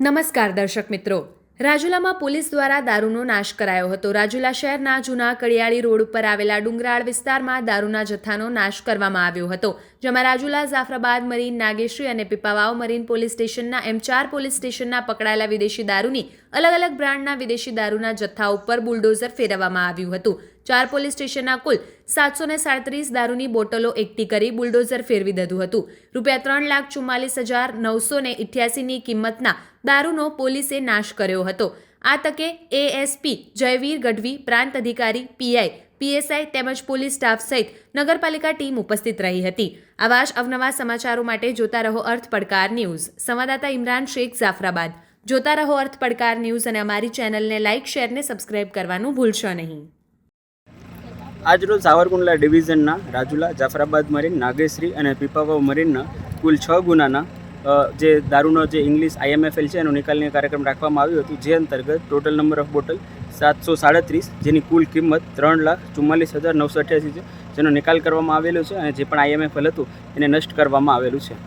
નમસ્કાર દર્શક મિત્રો. રાજુલામાં પોલીસ દ્વારા દારૂનો નાશ કરાયો હતો. રાજુલા શહેરના જૂના કડિયાળી રોડ ઉપર આવેલા ડુંગરાળ વિસ્તારમાં દારૂના જથ્થાનો નાશ કરવામાં આવ્યો હતો. જેમાં રાજુલા, જાફરાબાદ મરીન, નાગેશ્રી અને પીપાવાવ મરીન પોલીસ સ્ટેશનના એમ ચાર પોલીસ સ્ટેશનના પકડાયેલા વિદેશી દારૂની અલગ અલગ બ્રાન્ડના વિદેશી દારૂના જથ્થા ઉપર બુલડોઝર ફેરવવામાં આવ્યું હતું. ચાર પોલીસ સ્ટેશનના કુલ સાતસો ને સાડત્રીસ દારૂની બોટલો એકઠી કરી બુલડોઝર ફેરવી દીધું હતું. રૂપિયા ત્રણ લાખ ચુમ્માલીસ હજાર નવસો ને ઇઠ્યાસીની કિંમતના દારૂનો પોલીસે નાશ કર્યો હતો. આ તકે એએસપી જયવીર ગઢવી, પ્રાંત અધિકારી પીઆઈ પીએસઆઈ તેમજ પોલીસ સ્ટાફ સહિત નગરપાલિકા ટીમ ઉપસ્થિત રહી હતી. આવા અવનવા સમાચારો માટે જોતા રહો અર્થ પડકાર ન્યૂઝ. સંવાદદાતા ઇમરાન શેખ જાફરાબાદ. જોતા રહો અર્થ પડકાર ન્યૂઝ અને અમારી ચેનલને લાઇક, શેર ને સબસ્ક્રાઇબ કરવાનું ભૂલશો નહીં. આજરોજ સાવરકુંડલા ડિવિઝનના રાજુલા, જાફરાબાદ મરીન, નાગેશ્રી અને પીપાવાવ મરીનના કુલ છ ગુનાના જે દારૂનો જે ઇંગ્લિશ આઈએમએફએલ છે એનો નિકાલની કાર્યક્રમ રાખવામાં આવ્યો હતો, જે અંતર્ગત ટોટલ નંબર ઓફ બોટલ સાતસો સાડત્રીસ, જેની કુલ કિંમત ત્રણ લાખ ચુમ્માલીસ હજાર નવસો અઠ્યાસી છે, જેનો નિકાલ કરવામાં આવેલો છે અને જે પણ આઈએમએફએલ હતું, એને નષ્ટ કરવામાં આવેલું છે.